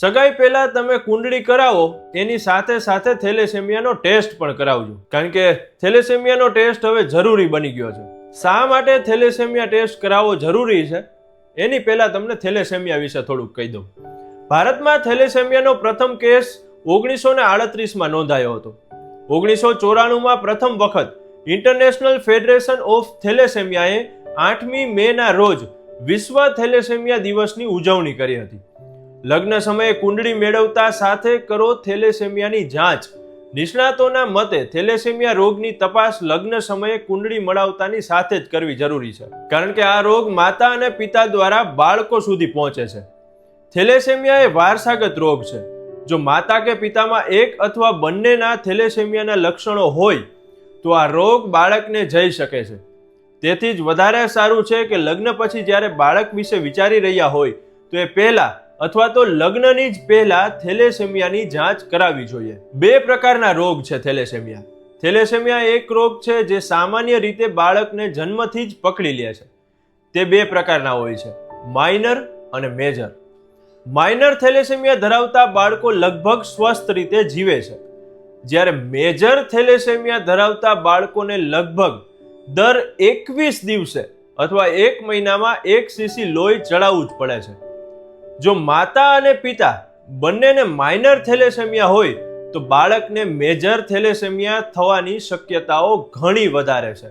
સગાઈ પહેલાં તમે કુંડળી કરાવો એની સાથે સાથે થેલેસેમિયાનો ટેસ્ટ પણ કરાવજો. કારણ કે થેલેસેમિયાનો ટેસ્ટ હવે જરૂરી બની ગયો છે. શા માટે થેલેસેમિયા ટેસ્ટ કરાવવો જરૂરી છે? એની પહેલાં તમને થેલેસેમિયા વિશે થોડુંક કહી દઉં. ભારતમાં થેલેસેમિયાનો પ્રથમ કેસ ઓગણીસો ને આડત્રીસમાં નોંધાયો હતો. ઓગણીસો ચોરાણુંમાં પ્રથમ વખત ઇન્ટરનેશનલ ફેડરેશન ઓફ થેલેસેમિયાએ આઠમી મેના રોજ વિશ્વ થેલેસેમિયા દિવસની ઉજવણી કરી હતી. લગ્ન સમયે કુંડળી મેળવતા સાથે કરો થેલેસેમિયાની જાંચ. નિષ્ણાતોના મતે થેલેસેમિયા રોગની તપાસ લગ્ન સમયે કુંડળી મળાવતાની સાથે જ કરવી જરૂરી છે. કારણ કે આ રોગ માતા અને પિતા દ્વારા બાળકો સુધી પહોંચે છે. થેલેસેમિયા એ વારસાગત રોગ છે. જો માતા કે પિતામાં એક અથવા બંનેના થેલેસેમિયાના લક્ષણો હોય, તો આ રોગ બાળકને જઈ શકે છે. તેથી જ વધારે સારું છે કે લગ્ન પછી જ્યારે બાળક વિશે વિચારી રહ્યા હોય, તો એ પહેલા અથવા તો લગ્નની જ પહેલા થેલેસેમિયાની જાંચ કરાવવી જોઈએ. બે પ્રકારના રોગ છે થેલેસેમિયા. થેલેસેમિયા એક રોગ છે જે સામાન્ય રીતે બાળકને જન્મથી જ પકડી લે છે. તે બે પ્રકારના હોય છે, માઇનર અને મેજર. માઇનર થેલેસેમિયા ધરાવતા બાળકો લગભગ સ્વસ્થ રીતે જીવે છે. જ્યારે મેજર થેલેસેમિયા ધરાવતા બાળકોને લગભગ દર એકવીસ દિવસે અથવા એક મહિનામાં એક સીસી લોહી ચડાવવું જ પડે છે. જો માતા અને પિતા બંનેને માઇનર થેલેસેમિયા હોય, તો બાળકને મેજર થેલેસેમિયા થવાની શક્યતાઓ ઘણી વધારે છે.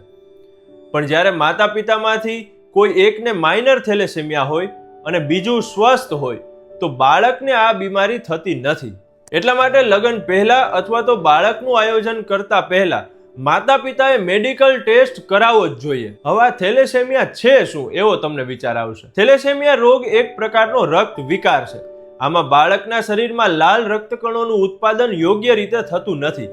પણ જ્યારે માતા પિતામાંથી કોઈ એકને માઇનર થેલેસેમિયા હોય અને બીજું સ્વસ્થ હોય, તો બાળકને આ બીમારી થતી નથી. એટલા માટે લગ્ન પહેલા અથવા તો બાળકનું આયોજન કરતા પહેલા માતા પિતાએ મેડિકલ ટેસ્ટ કરાવવો જ જોઈએ. હવે થેલેસેમિયા છે શું? એવો તમને વિચાર આવશે. થેલેસેમિયા રોગ એક પ્રકારનો રક્ત વિકાર છે. આમાં બાળકના શરીરમાં લાલ રક્તકણોનું ઉત્પાદન યોગ્ય રીતે થતું નથી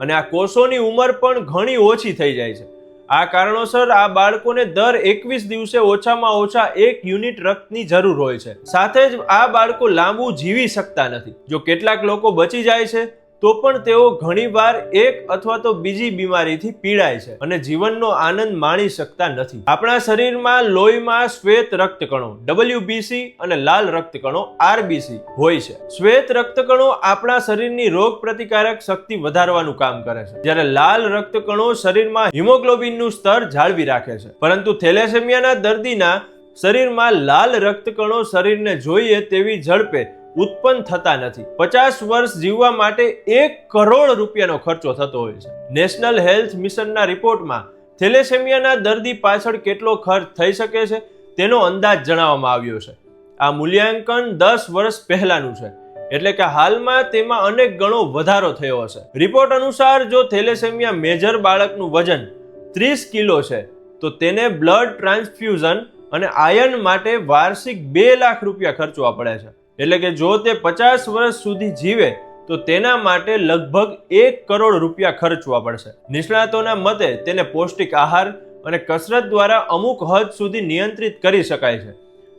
અને આ કોષોની ઉંમર પણ ઘણી ઓછી થઈ જાય છે. આ કારણોસર આ બાળકોને દર એકવીસ દિવસે ઓછામાં ઓછા એક યુનિટ રક્તની જરૂર હોય છે. સાથે જ આ બાળકો લાંબુ જીવી શકતા નથી. જો કેટલાક લોકો બચી જાય છે તો પણ તેઓ ઘણીવાર એક અથવા તો બીજી બીમારીથી પીડાય છે અને જીવનનો આનંદ માણી શકતા નથી. આપણા શરીરમાં લોહીમાં શ્વેત રક્તકણો ડબલ્યુબીસી અને લાલ રક્તકણો આરબીસી હોય છે. શ્વેત રક્તકણો આપણા શરીરની રોગ પ્રતિકારક શક્તિ વધારવાનું કામ કરે છે. જ્યારે લાલ રક્તકણો શરીરમાં હિમોગ્લોબિનનું સ્તર જાળવી રાખે છે. પરંતુ થેલેસેમિયાના દર્દીના શરીરમાં લાલ રક્તકણો શરીરને જોઈએ તેવી ઝડપે ઉત્પન્ન થતા નથી. પચાસ વર્ષ જીવવા માટે એક કરોડ રૂપિયાનો ખર્ચો થતો હોય છે. નેશનલ હેલ્થ મિશનના રિપોર્ટમાં થેલેસેમિયાના દર્દી પાછળ કેટલો ખર્ચ થઈ શકે છે તેનો અંદાજ જણાવવામાં આવ્યો છે. આ મૂલ્યાંકન દસ વર્ષ પહેલાનું છે. એટલે કે હાલમાં તેમાં અનેક ગણો વધારો થયો હશે. રિપોર્ટ અનુસાર જો થેલેસેમિયા મેજર બાળકનું વજન ત્રીસ કિલો છે, તો તેને બ્લડ ટ્રાન્સફ્યુઝન અને આયન માટે વાર્ષિક બે લાખ રૂપિયા ખર્ચવા પડે છે. એટલે કે જો તે પચાસ વર્ષ સુધી જીવે, તો તેના માટે લગભગ એક કરોડ રૂપિયા ખર્ચવા પડશે. નિષ્ણાતોના મતે તેને પૌષ્ટિક આહાર અને કસરત દ્વારા અમુક હદ સુધી નિયંત્રિત કરી શકાય છે.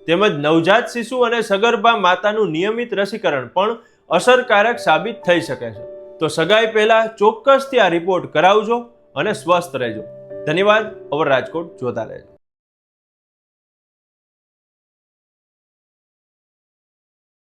તેમજ નવજાત શિશુ અને સગર્ભા માતાનું નિયમિત રસીકરણ પણ અસરકારક સાબિત થઈ શકે છે. તો સગાઈ પહેલા ચોક્કસથી આ રિપોર્ટ કરાવજો અને સ્વસ્થ રહેજો. ધન્યવાદ. અવર રાજકોટ જોતા રહેજો.